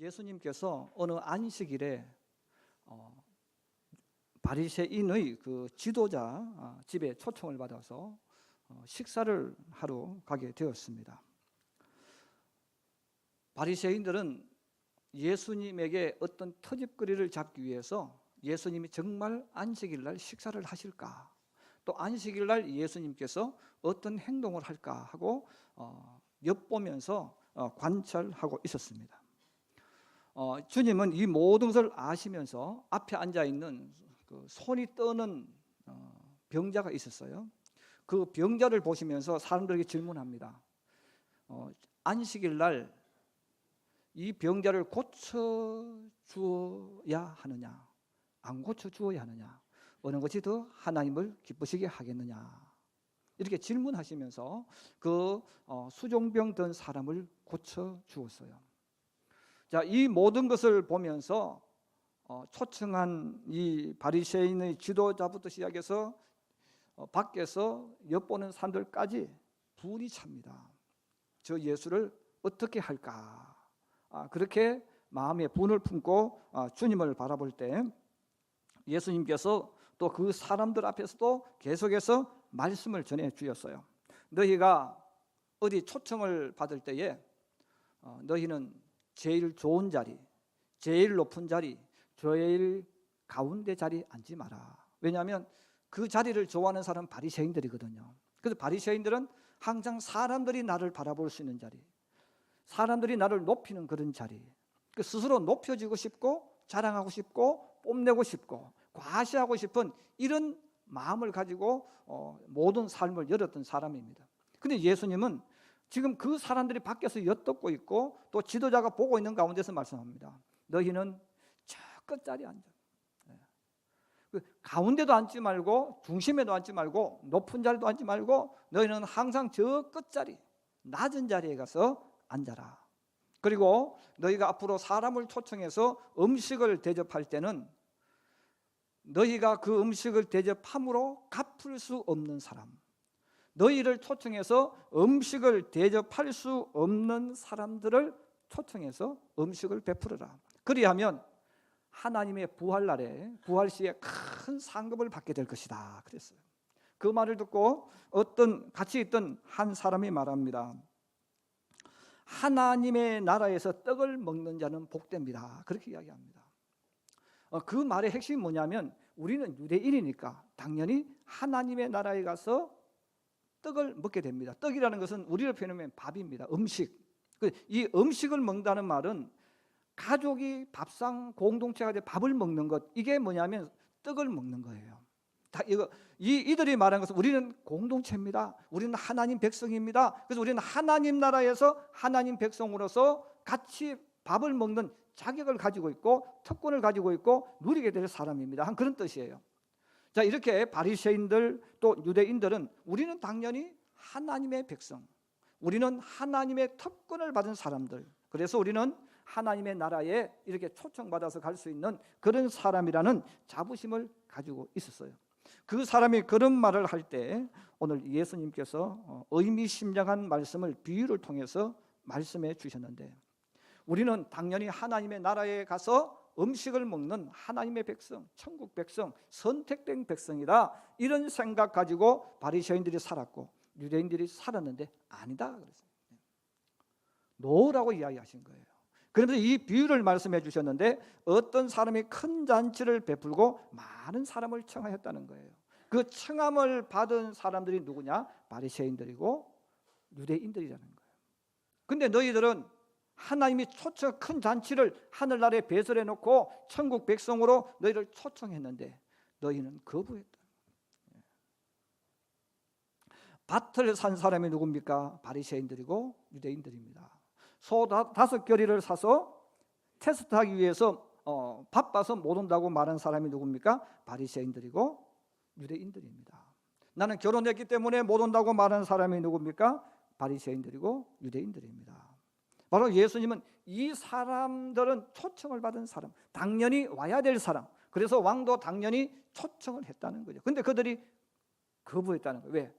예수님께서 어느 안식일에 어, 바리새인의 그 지도자 아, 집에 초청을 받아서 어, 식사를 하러 가게 되었습니다. 바리새인들은 예수님에게 어떤 터집거리를 잡기 위해서 예수님이 정말 안식일 날 식사를 하실까? 또 안식일 날 예수님께서 어떤 행동을 할까 하고 어, 엿보면서 어, 관찰하고 있었습니다. 어, 주님은 이 모든 것을 아시면서 앞에 앉아 있는 그 손이 떠는 어, 병자가 있었어요. 그 병자를 보시면서 사람들에게 질문합니다. 어, 안식일 날 이 병자를 고쳐 주어야 하느냐, 안 고쳐 주어야 하느냐, 어느 것이 더 하나님을 기쁘시게 하겠느냐. 이렇게 질문하시면서 그 어, 수종병 든 사람을 고쳐 주었어요. 자, 이 모든 것을 보면서 어, 초청한 이 바리새인의 지도자부터 시작해서 어, 밖에서 엿보는 사람들까지 분이 찹니다. 저 예수를 어떻게 할까? 아, 그렇게 마음에 분을 품고 아, 주님을 바라볼 때 예수님께서 또 그 사람들 앞에서도 계속해서 말씀을 전해 주셨어요. 너희가 어디 초청을 받을 때에 어, 너희는 제일 좋은 자리, 제일 높은 자리, 제일 가운데 자리 앉지 마라. 왜냐하면 그 자리를 좋아하는 사람은 바리새인들이거든요. 그래서 바리새인들은 항상 사람들이 나를 바라볼 수 있는 자리, 사람들이 나를 높이는 그런 자리, 그 스스로 높여지고 싶고 자랑하고 싶고 뽐내고 싶고 과시하고 싶은 이런 마음을 가지고 어, 모든 삶을 열었던 사람입니다. 근데 예수님은 지금 그 사람들이 밖에서 엿듣고 있고 또 지도자가 보고 있는 가운데서 말씀합니다. 너희는 저 끝자리 앉아. 네. 그 가운데도 앉지 말고 중심에도 앉지 말고 높은 자리도 앉지 말고 너희는 항상 저 끝자리 낮은 자리에 가서 앉아라. 그리고 너희가 앞으로 사람을 초청해서 음식을 대접할 때는 너희가 그 음식을 대접함으로 갚을 수 없는 사람, 너희를 초청해서 음식을 대접할 수 없는 사람들을 초청해서 음식을 베풀어라. 그리하면 하나님의 부활 날에 부활 시에 큰 상급을 받게 될 것이다. 그랬어요. 그 말을 듣고 어떤 같이 있던 한 사람이 말합니다. 하나님의 나라에서 떡을 먹는 자는 복됩니다. 그렇게 이야기합니다. 어, 그 말의 핵심이 뭐냐면 우리는 유대인이니까 당연히 하나님의 나라에 가서 떡을 먹게 됩니다. 떡이라는 것은 우리를 표현하면 밥입니다. 음식. 그이 음식을 먹는다는 말은 가족이 밥상 공동체가 돼 밥을 먹는 것 이게 뭐냐면 떡을 먹는 거예요. 다 이거 이 이들이 말한 것은 우리는 공동체입니다. 우리는 하나님 백성입니다. 그래서 우리는 하나님 나라에서 하나님 백성으로서 같이 밥을 먹는 자격을 가지고 있고 특권을 가지고 있고 누리게 될 사람입니다. 한 그런 뜻이에요. 자, 이렇게 바리새인들 또 유대인들은 우리는 당연히 하나님의 백성. 우리는 하나님의 특권을 받은 사람들. 그래서 우리는 하나님의 나라에 이렇게 초청받아서 갈 수 있는 그런 사람이라는 자부심을 가지고 있었어요. 그 사람이 그런 말을 할 때 오늘 예수님께서 어, 의미심장한 말씀을 비유를 통해서 말씀해 주셨는데 우리는 당연히 하나님의 나라에 가서 음식을 먹는 하나님의 백성, 천국 백성, 선택된 백성이다. 이런 생각 가지고 바리새인들이 살았고 유대인들이 살았는데 아니다 그랬어요. 노라고 이야기하신 거예요. 그러면서 이 비유를 말씀해 주셨는데 어떤 사람이 큰 잔치를 베풀고 많은 사람을 청하였다는 거예요. 그 청함을 받은 사람들이 누구냐? 바리새인들이고 유대인들이라는 거예요. 근데 너희들은 하나님이 초청 큰 잔치를 하늘나라에 배설해 놓고 천국 백성으로 너희를 초청했는데 너희는 거부했다. 밭을 산 사람이 누굽니까? 바리새인들이고 유대인들입니다. 소 다섯 결의를 사서 테스트하기 위해서 어, 바빠서 못 온다고 말한 사람이 누굽니까? 바리새인들이고 유대인들입니다. 나는 결혼했기 때문에 못 온다고 말하는 사람이 누굽니까? 바리새인들이고 유대인들입니다. 바로 예수님은 이 사람들은 초청을 받은 사람, 당연히 와야 될 사람. 그래서 왕도 당연히 초청을 했다는 거죠. 근데 그들이 거부했다는 거예요. 왜?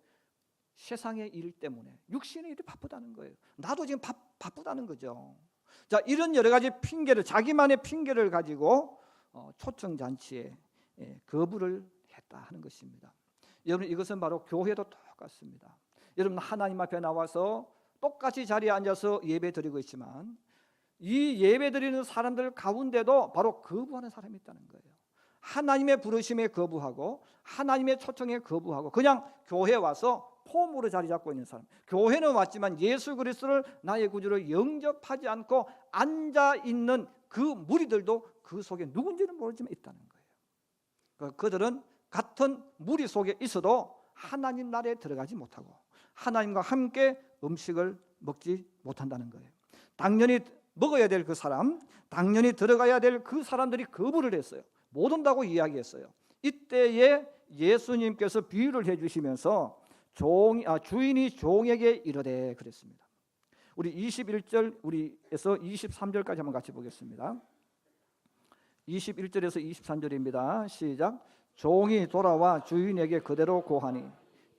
세상의 일 때문에 육신의 일이 바쁘다는 거예요. 나도 지금 바, 바쁘다는 거죠. 자 이런 여러 가지 핑계를 자기만의 핑계를 가지고 어, 초청 잔치에 예, 거부를 했다 하는 것입니다. 여러분 이것은 바로 교회도 똑같습니다. 여러분 하나님 앞에 나와서 똑같이 자리에 앉아서 예배 드리고 있지만 이 예배 드리는 사람들 가운데도 바로 거부하는 사람이 있다는 거예요. 하나님의 부르심에 거부하고 하나님의 초청에 거부하고 그냥 교회 와서 폼으로 자리 잡고 있는 사람. 교회는 왔지만 예수 그리스도를 나의 구주로 영접하지 않고 앉아 있는 그 무리들도 그 속에 누군지는 모르지만 있다는 거예요. 그- 그들은 같은 무리 속에 있어도 하나님 나라에 들어가지 못하고 하나님과 함께 음식을 먹지 못한다는 거예요. 당연히 먹어야 될 그 사람, 당연히 들어가야 될 그 사람들이 거부를 했어요. 못 온다고 이야기했어요. 이때에 예수님께서 비유를 해주시면서 종, 아, 주인이 종에게 이르되 그랬습니다. 우리 21절 우리에서 23절까지 한번 같이 보겠습니다. 21절에서 23절입니다. 시작. 종이 돌아와 주인에게 그대로 고하니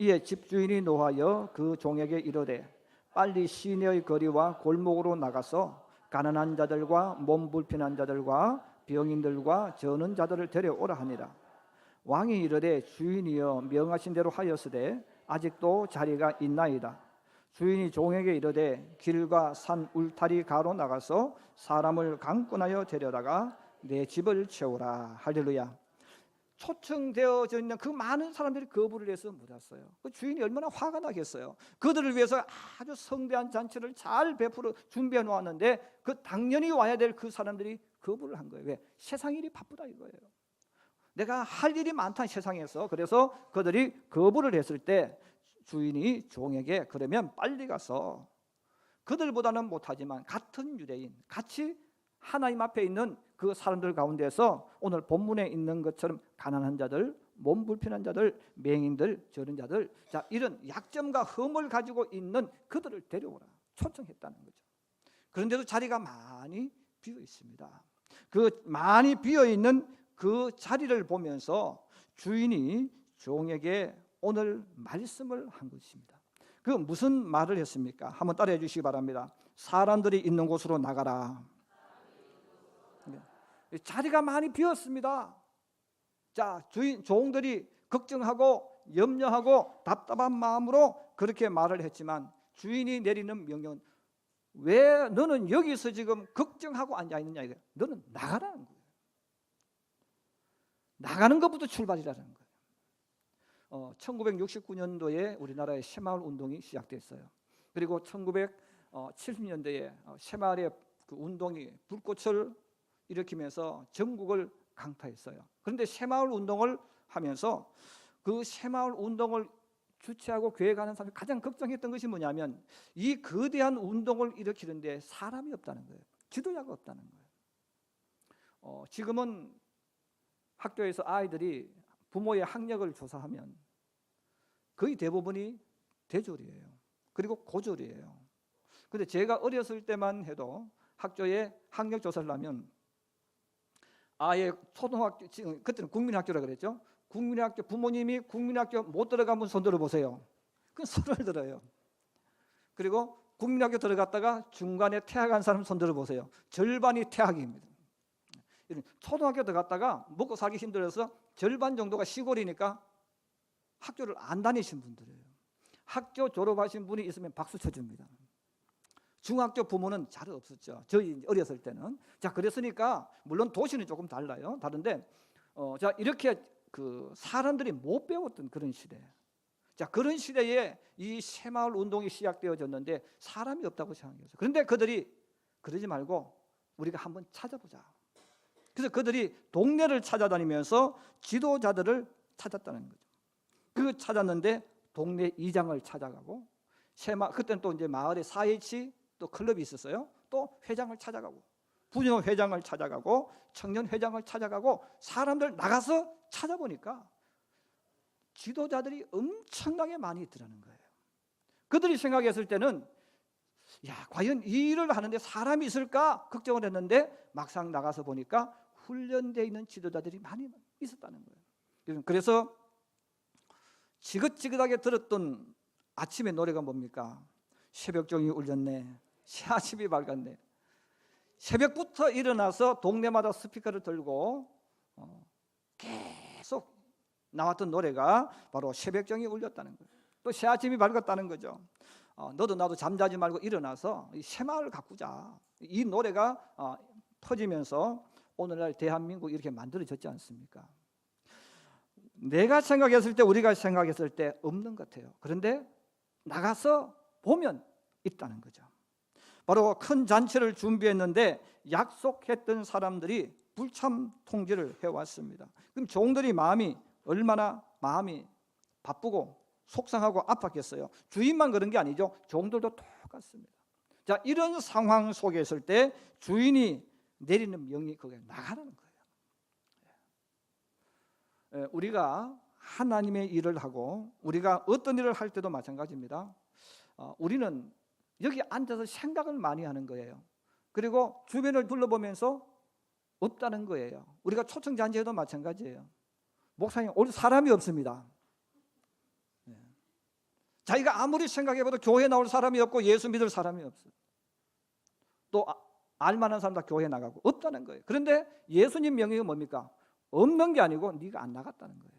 이에 집주인이 노하여 그 종에게 이르되 빨리 시내의 거리와 골목으로 나가서 가난한 자들과 몸 불편한 자들과 병인들과 저는 자들을 데려오라 하니라. 왕이 이르되 주인이여 명하신 대로 하였으되 아직도 자리가 있나이다. 주인이 종에게 이르되 길과 산 울타리 가로 나가서 사람을 강권하여 데려다가 내 집을 채우라. 할렐루야. 초청되어져 있는 그 많은 사람들이 거부를 해서 못 왔어요. 그 주인이 얼마나 화가 나겠어요. 그들을 위해서 아주 성대한 잔치를 잘 베풀어 준비해 놓았는데 그 당연히 와야 될 그 사람들이 거부를 한 거예요. 왜? 세상 일이 바쁘다 이거예요. 내가 할 일이 많다 세상에서 그래서 그들이 거부를 했을 때 주인이 종에게 그러면 빨리 가서 그들보다는 못하지만 같은 유대인 같이 하나님 앞에 있는 그 사람들 가운데서 오늘 본문에 있는 것처럼 가난한 자들, 몸 불편한 자들, 맹인들, 저런 자들, 자 이런 약점과 흠을 가지고 있는 그들을 데려오라 초청했다는 거죠. 그런데도 자리가 많이 비어 있습니다. 그 많이 비어 있는 그 자리를 보면서 주인이 종에게 오늘 말씀을 한 것입니다. 그 무슨 말을 했습니까? 한번 따라해 주시기 바랍니다. 사람들이 있는 곳으로 나가라. 네. 자리가 많이 비었습니다. 자, 주인 종들이 걱정하고 염려하고 답답한 마음으로 그렇게 말을 했지만 주인이 내리는 명령은 왜 너는 여기서 지금 걱정하고 앉아 있느냐 이거. 너는 나가라는 거예요. 나가는 것부터 출발이라는 거예요. 어, 1969년도에 우리나라의 새마을 운동이 시작됐어요. 그리고 1970년대에 어, 새마을의 그 운동이 불꽃을 일으키면서 전국을 강타했어요. 그런데 새마을 운동을 하면서 그 새마을 운동을 주최하고 계획하는 사람이 가장 걱정했던 것이 뭐냐면 이 거대한 운동을 일으키는데 사람이 없다는 거예요. 지도자가 없다는 거예요. 어, 지금은 학교에서 아이들이 부모의 학력을 조사하면 거의 대부분이 대졸이에요. 그리고 고졸이에요. 근데 제가 어렸을 때만 해도 학교에 학력 조사를 하면 아예 초등학교 지금 그때는 국민학교라 그랬죠. 국민학교 부모님이 국민학교 못 들어간 분 손 들어 보세요. 그 손을 들어요. 그리고 국민학교 들어갔다가 중간에 퇴학한 사람 손 들어 보세요. 절반이 퇴학입니다. 초등학교 들어갔다가 먹고 살기 힘들어서 절반 정도가 시골이니까 학교를 안 다니신 분들이에요. 학교 졸업하신 분이 있으면 박수 쳐줍니다. 중학교 부모는 잘 없었죠. 저희 어렸을 때는. 자, 그랬으니까 물론 도시는 조금 달라요. 다른데 어, 자 이렇게 그 사람들이 못 배웠던 그런 시대. 자 그런 시대에 이 새마을 운동이 시작되어졌는데 사람이 없다고 생각했어요. 그런데 그들이 그러지 말고 우리가 한번 찾아보자. 그래서 그들이 동네를 찾아다니면서 지도자들을 찾았다는 거죠. 그 찾았는데 동네 이장을 찾아가고 새마 그때는 또 이제 마을에 사회치 또 클럽이 있었어요. 또 회장을 찾아가고 부녀 회장을 찾아가고 청년 회장을 찾아가고 사람들 나가서 찾아보니까 지도자들이 엄청나게 많이 있더라는 거예요. 그들이 생각했을 때는 야 과연 이 일을 하는데 사람이 있을까 걱정을 했는데 막상 나가서 보니까 훈련되어 있는 지도자들이 많이 있었다는 거예요. 그래서 지긋지긋하게 들었던 아침의 노래가 뭡니까? 새벽종이 울렸네. 새아침이 밝았네. 새벽부터 일어나서 동네마다 스피커를 들고 어, 계속 나왔던 노래가 바로 새벽정이 울렸다는 거예요. 또 새아침이 밝았다는 거죠. 어, 너도 나도 잠자지 말고 일어나서 이 새마을 가꾸자. 이 노래가 어, 퍼지면서 오늘날 대한민국 이렇게 만들어졌지 않습니까? 내가 생각했을 때 우리가 생각했을 때 없는 것 같아요. 그런데 나가서 보면 있다는 거죠. 바로 큰 잔치를 준비했는데 약속했던 사람들이 불참 통제를 해왔습니다. 그럼 종들이 마음이 얼마나 마음이 바쁘고 속상하고 아팠겠어요. 주인만 그런 게 아니죠. 종들도 똑같습니다. 자 이런 상황 속에 있을 때 주인이 내리는 명이 그게 나가라는 거예요. 예, 우리가 하나님의 일을 하고 우리가 어떤 일을 할 때도 마찬가지입니다. 어, 우리는 여기 앉아서 생각을 많이 하는 거예요. 그리고 주변을 둘러보면서 없다는 거예요. 우리가 초청 잔치에도 마찬가지예요. 목사님 오늘 사람이 없습니다. 예. 자기가 아무리 생각해봐도 교회 나올 사람이 없고 예수 믿을 사람이 없어요. 또 아- 알만한 사람 다 교회 나가고 없다는 거예요. 그런데 예수님 명예가 뭡니까? 없는 게 아니고 네가 안 나갔다는 거예요.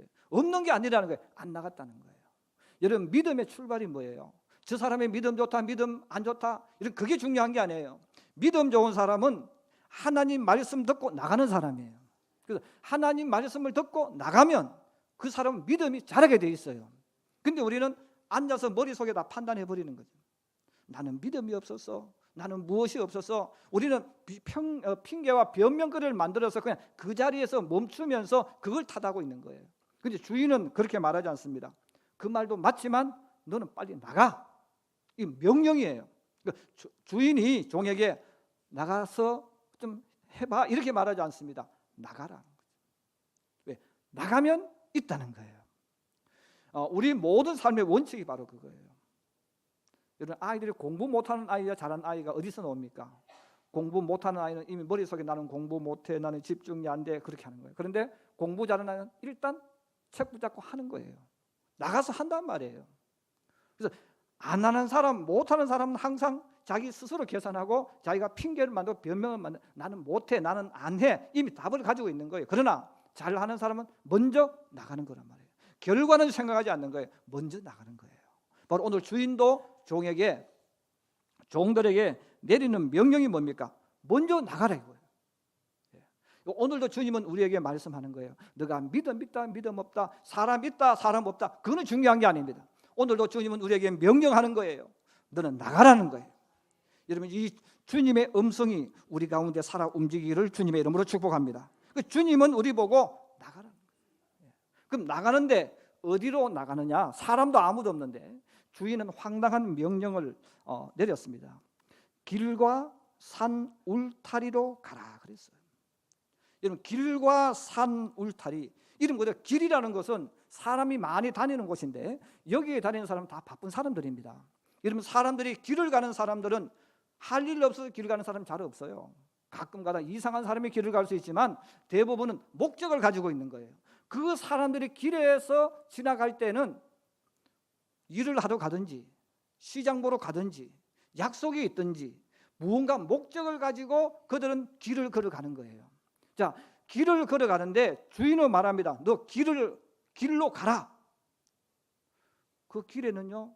예. 없는 게 아니라는 거예요. 안 나갔다는 거예요. 여러분 믿음의 출발이 뭐예요? 저 사람의 믿음 좋다, 믿음 안 좋다 이런 그게 중요한 게 아니에요. 믿음 좋은 사람은 하나님 말씀 듣고 나가는 사람이에요. 그래서 하나님 말씀을 듣고 나가면 그 사람은 믿음이 자라게 돼 있어요. 근데 우리는 앉아서 머릿속에 다 판단해 버리는 거죠. 나는 믿음이 없어서 나는 무엇이 없어서 우리는 비- 평, 어, 핑계와 변명거리를 만들어서 그냥 그 자리에서 멈추면서 그걸 탓하고 있는 거예요. 근데 주인은 그렇게 말하지 않습니다. 그 말도 맞지만 너는 빨리 나가. 이 명령이에요. 그러니까 주- 주인이 종에게 나가서 좀 해봐 이렇게 말하지 않습니다. 나가라. 왜? 나가면 있다는 거예요. 어, 우리 모든 삶의 원칙이 바로 그거예요. 여러분 아이들이 공부 못하는 아이와 잘하는 아이가 어디서 나옵니까? 공부 못하는 아이는 이미 머릿속에 나는 공부 못해 나는 집중이 안 돼 그렇게 하는 거예요. 그런데 공부 잘하는 아이는 일단 책 붙잡고 하는 거예요. 나가서 한단 말이에요. 그래서 안 하는 사람, 못하는 사람은 항상 자기 스스로 계산하고 자기가 핑계를 만들고 변명을 만들. 나는 못해, 나는 안 해. 이미 답을 가지고 있는 거예요. 그러나 잘하는 사람은 먼저 나가는 거란 말이에요. 결과는 생각하지 않는 거예요. 먼저 나가는 거예요. 바로 오늘 주인도 종에게 종들에게 내리는 명령이 뭡니까? 먼저 나가라 이거예요. 예. 오늘도 주님은 우리에게 말씀하는 거예요. 너가 믿음 있다, 믿음 없다, 사람 있다, 사람 없다. 그거는 중요한 게 아닙니다. 오늘도 주님은 우리에게 명령하는 거예요. 너는 나가라는 거예요. 여러분 이 주님의 음성이 우리 가운데 살아 움직이기를 주님의 이름으로 축복합니다. 그 주님은 우리 보고. 예. 그럼 나가는데 어디로 나가느냐? 사람도 아무도 없는데 주인은 황당한 명령을 어, 내렸습니다. 길과 산 울타리로 가라 그랬어요. 여러분 길과 산 울타리 이런 거죠. 길이라는 것은 사람이 많이 다니는 곳인데 여기에 다니는 사람은 다 바쁜 사람들입니다. 여러분 사람들이 길을 가는 사람들은 할 일 없어서 길을 가는 사람 잘 없어요. 가끔가다 이상한 사람이 길을 갈 수 있지만 대부분은 목적을 가지고 있는 거예요. 그 사람들이 길에서 지나갈 때는 일을 하러 가든지 시장 보러 가든지 약속이 있든지 무언가 목적을 가지고 그들은 길을 걸어가는 거예요. 자, 길을 걸어가는데 주인은 말합니다. 너 길을 길로 가라. 그 길에는요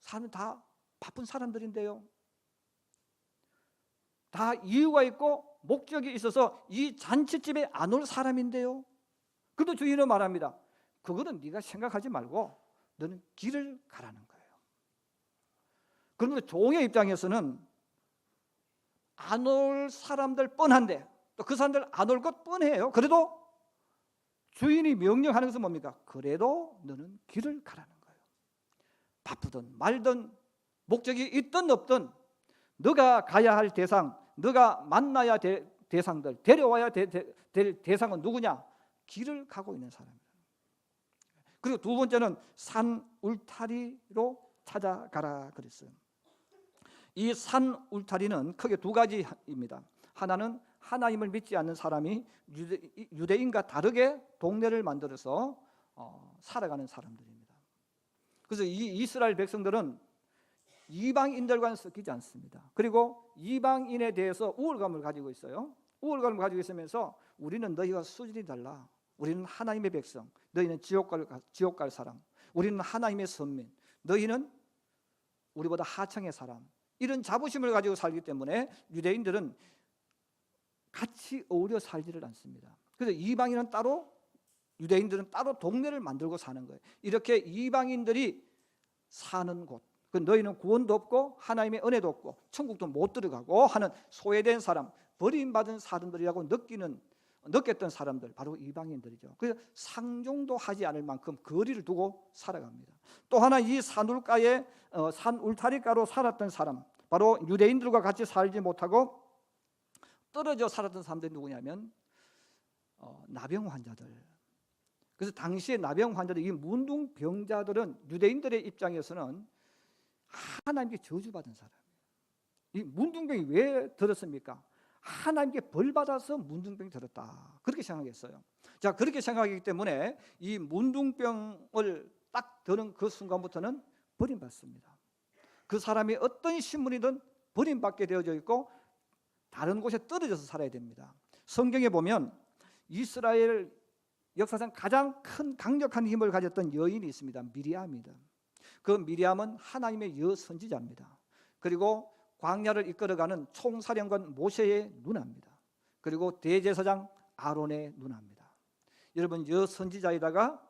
사람 다 바쁜 사람들인데요. 다 이유가 있고 목적이 있어서 이 잔치집에 안 올 사람인데요. 그래도 주인은 말합니다. 그거는 네가 생각하지 말고 너는 길을 가라는 거예요. 그런데 종의 입장에서는 안 올 사람들 뻔한데 또 그 사람들 안 올 것 뻔해요. 그래도 주인이 명령하는 것은 뭡니까? 그래도 너는 길을 가라는 거예요. 바쁘든 말든 목적이 있든 없든 너가 가야 할 대상, 너가 만나야 될 대상들, 데려와야 되- 되- 될 대상은 누구냐? 길을 가고 있는 사람이에요. 그리고 두 번째는 산 울타리로 찾아가라 그랬어요. 이 산 울타리는 크게 두 가지입니다. 하나는 하나님을 믿지 않는 사람이 유대, 인과 다르게 동네를 만들어서 어, 살아가는 사람들입니다. 그래서 이 이스라엘 백성들은 이방인들과는 섞이지 않습니다. 그리고 이방인에 대해서 우월감을 가지고 있어요. 우월감을 가지고 있으면서 우리는 너희와 수준이 달라. 우리는 하나님의 백성. 너희는 지옥 갈 지옥 갈 사람. 우리는 하나님의 선민. 너희는 우리보다 하층의 사람. 이런 자부심을 가지고 살기 때문에 유대인들은 같이 어울려 살지를 않습니다. 그래서 이방인은 따로 유대인들은 따로 동네를 만들고 사는 거예요. 이렇게 이방인들이 사는 곳. 그 너희는 구원도 없고 하나님의 은혜도 없고 천국도 못 들어가고 하는 소외된 사람, 버림받은 사람들이라고 느끼는 느꼈던 사람들 바로 이방인들이죠. 그래서 상종도 하지 않을 만큼 거리를 두고 살아갑니다. 또 하나 이 산울가에 어, 산 울타리가로 살았던 사람 바로 유대인들과 같이 살지 못하고 떨어져 살았던 사람들이 누구냐면 어, 나병 환자들. 그래서 당시에 나병 환자들 이 문둥병자들은 유대인들의 입장에서는 하나님께 저주받은 사람이에요. 이 문둥병이 왜 들었습니까? 하나님께 벌 받아서 문둥병이 들었다. 그렇게 생각했어요. 자, 그렇게 생각하기 때문에 이 문둥병을 딱 드는 그 순간부터는 버림받습니다. 그 사람이 어떤 신분이든 버림받게 되어져 있고 다른 곳에 떨어져서 살아야 됩니다. 성경에 보면 이스라엘 역사상 가장 큰 강력한 힘을 가졌던 여인이 있습니다. 미리암이다. 그 미리암은 하나님의 여 선지자입니다. 그리고 광야를 이끌어가는 총사령관 모세의 누나입니다. 그리고 대제사장 아론의 누나입니다. 여러분 여 선지자에다가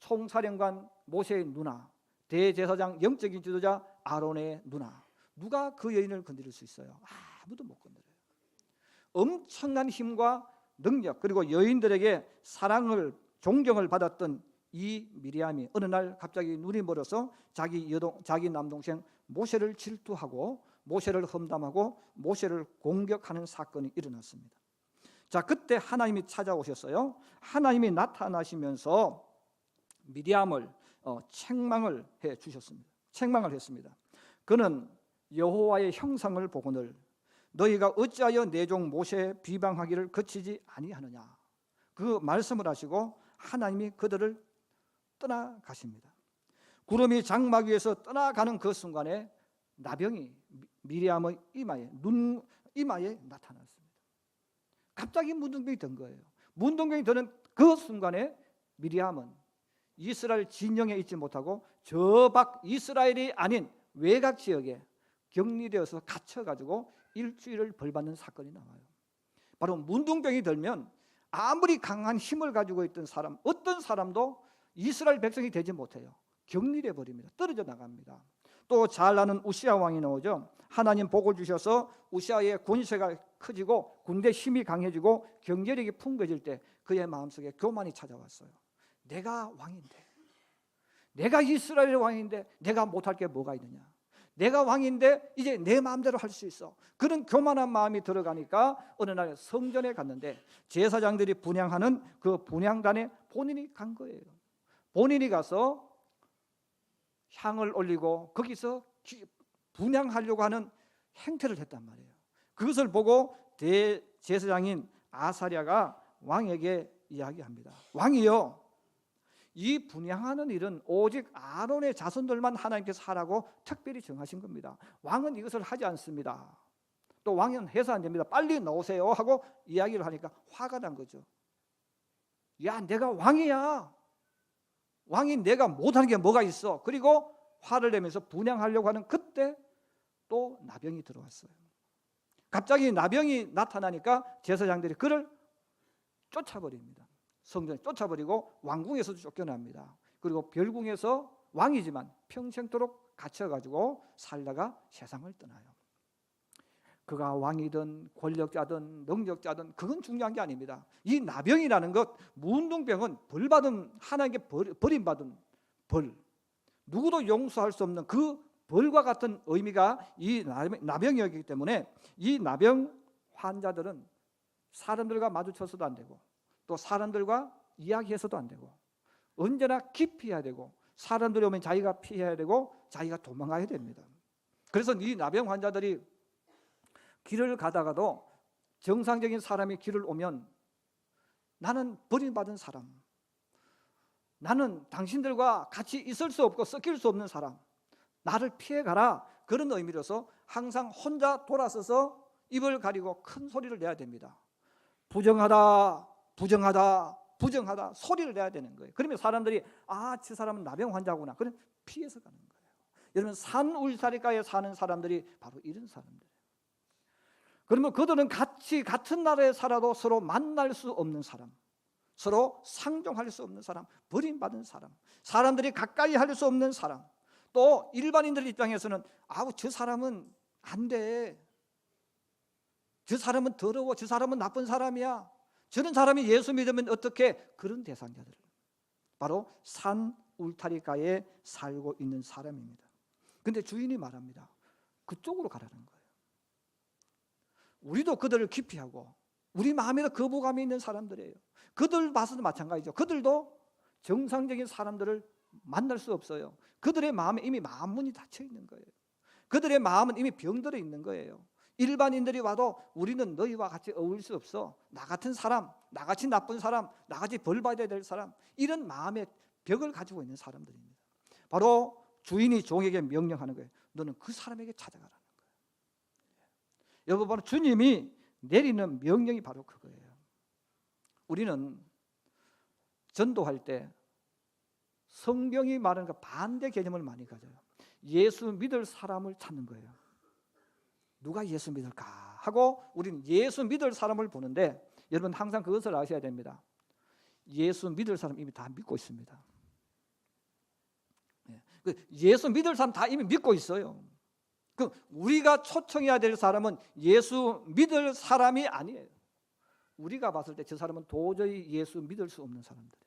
총사령관 모세의 누나, 대제사장 영적인 지도자 아론의 누나. 누가 그 여인을 건드릴 수 있어요? 아무도 못 건드려요. 엄청난 힘과 능력 그리고 여인들에게 사랑을 존경을 받았던 이 미리암이 어느 날 갑자기 눈이 멀어서 자기 여동 자기 남동생 모세를 질투하고 모세를 험담하고 모세를 공격하는 사건이 일어났습니다. 자, 그때 하나님이 찾아오셨어요. 하나님이 나타나시면서 미리암을 어, 책망을 해 주셨습니다. 책망을 했습니다. 그는 여호와의 형상을 보고늘 너희가 어찌하여 내 종 모세 비방하기를 그치지 아니하느냐 그 말씀을 하시고 하나님이 그들을 떠나가십니다. 구름이 장막 위에서 떠나가는 그 순간에 나병이 미리암의 이마에 눈 이마에 나타났습니다. 갑자기 문둥병이 든 거예요. 문둥병이 드는 그 순간에 미리암은 이스라엘 진영에 있지 못하고 저 밖 이스라엘이 아닌 외곽 지역에 격리되어서 갇혀 가지고 일주일을 벌받는 사건이 나와요. 바로 문둥병이 들면 아무리 강한 힘을 가지고 있던 사람 어떤 사람도 이스라엘 백성이 되지 못해요. 격리돼 버립니다. 떨어져 나갑니다. 또잘 나는 우시아 왕이 나오죠. 하나님 복을 주셔서 우시아의 권세가 커지고 군대 힘이 강해지고 경제력이 풍부해질 때 그의 마음속에 교만이 찾아왔어요. 내가 왕인데, 내가 이스라엘의 왕인데 내가 못할 게 뭐가 있느냐? 내가 왕인데 이제 내 마음대로 할 수 있어. 그런 교만한 마음이 들어가니까 어느 날 성전에 갔는데 제사장들이 분양하는 그 분양단에 본인이 간 거예요. 본인이 가서 향을 올리고 거기서 분양하려고 하는 행태를 했단 말이에요. 그것을 보고 대제사장인 아사랴가 왕에게 이야기합니다. 왕이요. 이 분양하는 일은 오직 아론의 자손들만 하나님께서 하라고 특별히 정하신 겁니다. 왕은 이것을 하지 않습니다. 또 왕은 해서 안 됩니다. 빨리 나오세요 하고 이야기를 하니까 화가 난 거죠. 야, 내가 왕이야. 왕인 내가 못하는 게 뭐가 있어? 그리고 화를 내면서 분양하려고 하는 그때 또 나병이 들어왔어요. 갑자기 나병이 나타나니까 제사장들이 그를 쫓아버립니다. 성전에 쫓아버리고 왕궁에서도 쫓겨납니다. 그리고 별궁에서 왕이지만 평생토록 갇혀가지고 살다가 세상을 떠나요. 그가 왕이든 권력자든 능력자든 그건 중요한 게 아닙니다. 이 나병이라는 것, 문둥병은 벌 받은 하나님께 벌, 버림받은 벌, 누구도 용서할 수 없는 그 벌과 같은 의미가 이 나병이었기 때문에 이 나병 환자들은 사람들과 마주쳐서도 안 되고 또 사람들과 이야기해서도 안 되고 언제나 깊이 해야 되고 사람들이 오면 자기가 피해야 되고 자기가 도망가야 됩니다. 그래서 이 나병 환자들이 길을 가다가도 정상적인 사람이 길을 오면 나는 버림받은 사람, 나는 당신들과 같이 있을 수 없고 섞일 수 없는 사람, 나를 피해 가라. 그런 의미로서 항상 혼자 돌아서서 입을 가리고 큰 소리를 내야 됩니다. 부정하다, 부정하다, 부정하다 소리를 내야 되는 거예요. 그러면 사람들이 아, 저 사람은 나병 환자구나. 그럼 피해서 가는 거예요. 여러분 산 울타리가에 사는 사람들이 바로 이런 사람들. 그러면 그들은 같이 같은 나라에 살아도 서로 만날 수 없는 사람, 서로 상종할 수 없는 사람, 버림받은 사람, 사람들이 가까이 할 수 없는 사람, 또 일반인들 입장에서는 아우 저 사람은 안 돼. 저 사람은 더러워. 저 사람은 나쁜 사람이야. 저런 사람이 예수 믿으면 어떻게 그런 대상자들 바로 산 울타리가에 살고 있는 사람입니다. 근데 주인이 말합니다. 그쪽으로 가라는 거예요. 우리도 그들을 기피하고 우리 마음에도 거부감이 있는 사람들이에요. 그들 봐서도 마찬가지죠. 그들도 정상적인 사람들을 만날 수 없어요. 그들의 마음에 이미 마음문이 닫혀 있는 거예요. 그들의 마음은 이미 병들어 있는 거예요. 일반인들이 와도 우리는 너희와 같이 어울릴 수 없어. 나 같은 사람, 나같이 나쁜 사람, 나같이 벌 받아야 될 사람 이런 마음의 벽을 가지고 있는 사람들입니다. 바로 주인이 종에게 명령하는 거예요. 너는 그 사람에게 찾아가라는 거예요. 여러분 바로 주님이 내리는 명령이 바로 그거예요. 우리는 전도할 때 성경이 말하는 그 반대 개념을 많이 가져요. 예수 믿을 사람을 찾는 거예요. 누가 예수 믿을까 하고 우리는 예수 믿을 사람을 보는데 여러분 항상 그것을 아셔야 됩니다. 예수 믿을 사람 이미 다 믿고 있습니다. 예. 그 예수 믿을 사람 다 이미 믿고 있어요. 그 우리가 초청해야 될 사람은 예수 믿을 사람이 아니에요. 우리가 봤을 때 저 사람은 도저히 예수 믿을 수 없는 사람들이에요.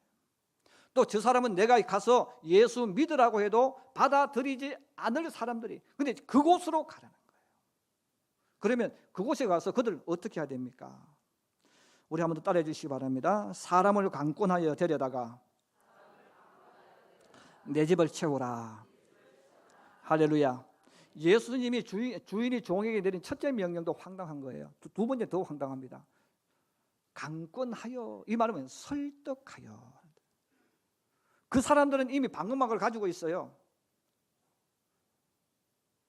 또저 사람은 내가 가서 예수 믿으라고 해도 받아들이지 않을 사람들이. 근데 그곳으로 거예요. 그러면 그곳에 가서 그들 어떻게 해야 됩니까? 우리 한번 더 따라해 주시기 바랍니다. 사람을 강권하여 데려다가 내 집을 채우라. 할렐루야. 예수님이 주인, 주인이 종에게 내린 첫째 명령도 황당한 거예요. 두, 두 번째 더 황당합니다. 강권하여 이 말은 설득하여. 그 사람들은 이미 방음막을 가지고 있어요.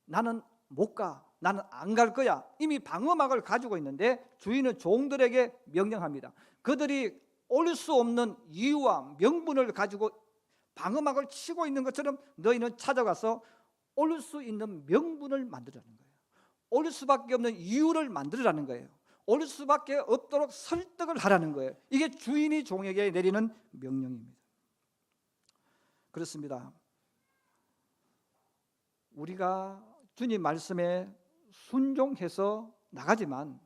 나는 못 가. 나는 안 갈 거야. 이미 방어막을 가지고 있는데 주인은 종들에게 명령합니다. 그들이 올 수 없는 이유와 명분을 가지고 방어막을 치고 있는 것처럼 너희는 찾아가서 올 수 있는 명분을 만들라는 거예요. 올 수밖에 없는 이유를 만들라는 거예요. 올 수밖에 없도록 설득을 하라는 거예요. 이게 주인이 종에게 내리는 명령입니다. 그렇습니다. 우리가 주님 말씀에 순종해서 나가지만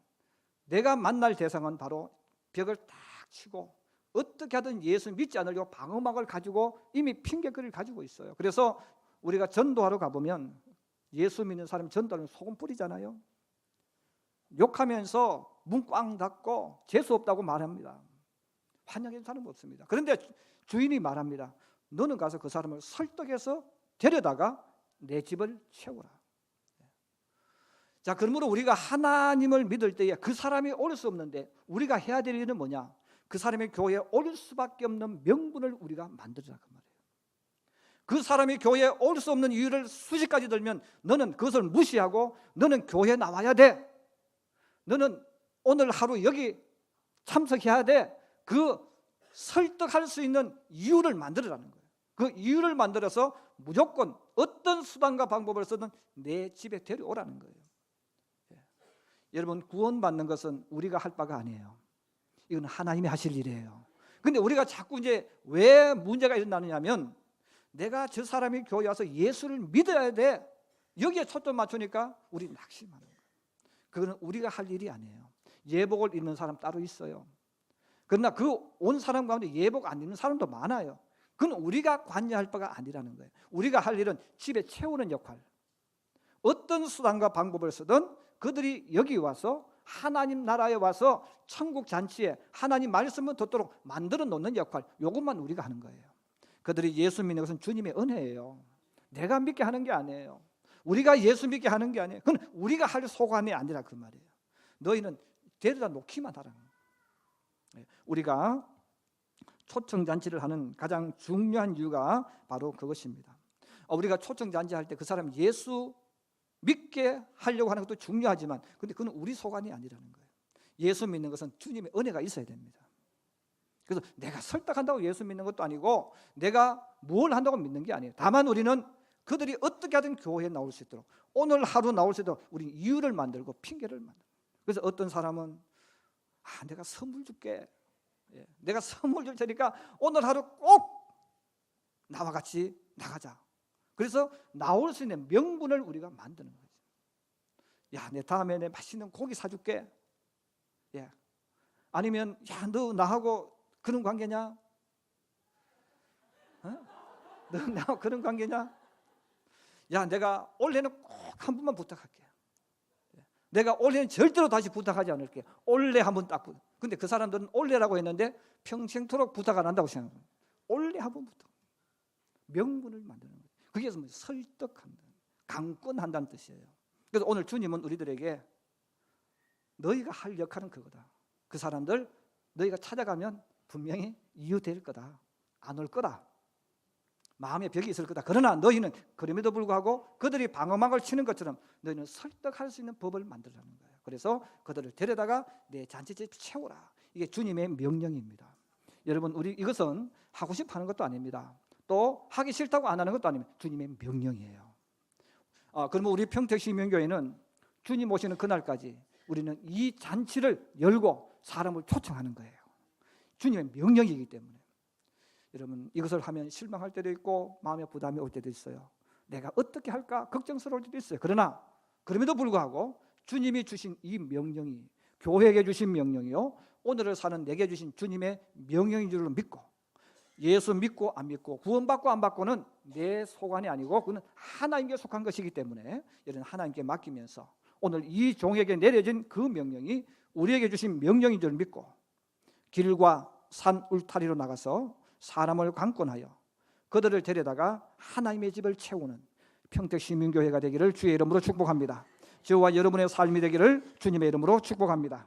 내가 만날 대상은 바로 벽을 딱 치고 어떻게 하든 예수 믿지 않으려고 방어막을 가지고 이미 핑계거리를 가지고 있어요. 그래서 우리가 전도하러 가보면 예수 믿는 사람 전도하면 소금 뿌리잖아요. 욕하면서 문 꽝 닫고 재수 없다고 말합니다. 환영하는 사람 없습니다. 그런데 주인이 말합니다. 너는 가서 그 사람을 설득해서 데려다가 내 집을 채우라. 자, 그러므로 우리가 하나님을 믿을 때에 그 사람이 올 수 없는데 우리가 해야 될 일은 뭐냐? 그 사람의 교회에 올 수밖에 없는 명분을 우리가 만들자 그 말이에요. 그 사람이 교회에 올 수 없는 이유를 수십 가지 들면 너는 그것을 무시하고 너는 교회에 나와야 돼. 너는 오늘 하루 여기 참석해야 돼. 그 설득할 수 있는 이유를 만들어라는 거예요. 그 이유를 만들어서 무조건 어떤 수단과 방법을 쓰든 내 집에 데려오라는 거예요. 예. 여러분 구원받는 것은 우리가 할 바가 아니에요. 이건 하나님이 하실 일이에요. 근데 우리가 자꾸 이제 왜 문제가 일어나느냐면 내가 저 사람이 교회 와서 예수를 믿어야 돼. 여기에 초점 맞추니까 우리 낙심하는 거예요. 그거는 우리가 할 일이 아니에요. 예복을 입는 사람 따로 있어요. 그러나 그 온 사람 가운데 예복 안 입는 사람도 많아요. 그건 우리가 관여할 바가 아니라는 거예요. 우리가 할 일은 집에 채우는 역할. 어떤 수단과 방법을 쓰든 그들이 여기 와서 하나님 나라에 와서 천국 잔치에 하나님 말씀을 듣도록 만들어 놓는 역할. 이것만 우리가 하는 거예요. 그들이 예수 믿는 것은 주님의 은혜예요. 내가 믿게 하는 게 아니에요. 우리가 예수 믿게 하는 게 아니에요. 그건 우리가 할 소관이 아니라 그 말이에요. 너희는 데려다 놓기만 거예요. 네, 우리가 초청 잔치를 하는 가장 중요한 이유가 바로 그것입니다. 어, 우리가 초청 잔치 할 때 그 사람 예수 믿게 하려고 하는 것도 중요하지만 근데 그건 우리 소관이 아니라는 거예요. 예수 믿는 것은 주님의 은혜가 있어야 됩니다. 그래서 내가 설득한다고 예수 믿는 것도 아니고 내가 뭘 한다고 믿는 게 아니에요. 다만 우리는 그들이 어떻게 하든 교회에 나올 수 있도록 오늘 하루 나올 수 있도록 우리 이유를 만들고 핑계를 만들. 그래서 어떤 사람은 아 내가 선물 줄게. 예, 내가 선물 줄 테니까 오늘 하루 꼭 나와 같이 나가자. 그래서 나올 수 있는 명분을 우리가 만드는 거죠. 야, 내 다음에 내 맛있는 고기 사줄게. 예. 아니면 야, 너 나하고 그런 관계냐? 어? 너 나하고 그런 관계냐? 야, 내가 올해는 꼭 한 번만 부탁할게. 예. 내가 올해는 절대로 다시 부탁하지 않을게. 올해 한 번 딱 부탁. 근데 그 사람들은 올해라고 했는데 평생토록 부탁 안 한다고 생각합니다. 올해 한 번 부탁. 명분을 만드는. 그게 뭐 설득한다, 강권한다는 뜻이에요. 그래서 오늘 주님은 우리들에게 너희가 할 역할은 그거다. 그 사람들 너희가 찾아가면 분명히 이유될 거다. 안 올 거다. 마음에 벽이 있을 거다. 그러나 너희는 그럼에도 불구하고 그들이 방어막을 치는 것처럼 너희는 설득할 수 있는 법을 만들라는 거예요. 그래서 그들을 데려다가 내 잔치집 채우라. 이게 주님의 명령입니다. 여러분 우리 이것은 하고 싶어 하는 것도 아닙니다. 또 하기 싫다고 안 하는 것도 아닙니다. 주님의 명령이에요. 아, 그러면 우리 평택시민교회는 주님 오시는 그날까지 우리는 이 잔치를 열고 사람을 초청하는 거예요. 주님의 명령이기 때문에. 여러분 이것을 하면 실망할 때도 있고 마음에 부담이 올 때도 있어요. 내가 어떻게 할까 걱정스러울 때도 있어요. 그러나 그럼에도 불구하고 주님이 주신 이 명령이 교회에게 주신 명령이요. 오늘을 사는 내게 주신 주님의 명령인 줄로 믿고 예수 믿고 안 믿고 구원받고 안 받고는 내 소관이 아니고 그는 하나님께 속한 것이기 때문에 이런 하나님께 맡기면서 오늘 이 종에게 내려진 그 명령이 우리에게 주신 명령인 줄 믿고 길과 산 울타리로 나가서 사람을 강권하여 그들을 데려다가 하나님의 집을 채우는 평택 시민교회가 되기를 주의 이름으로 축복합니다. 저와 여러분의 삶이 되기를 주님의 이름으로 축복합니다.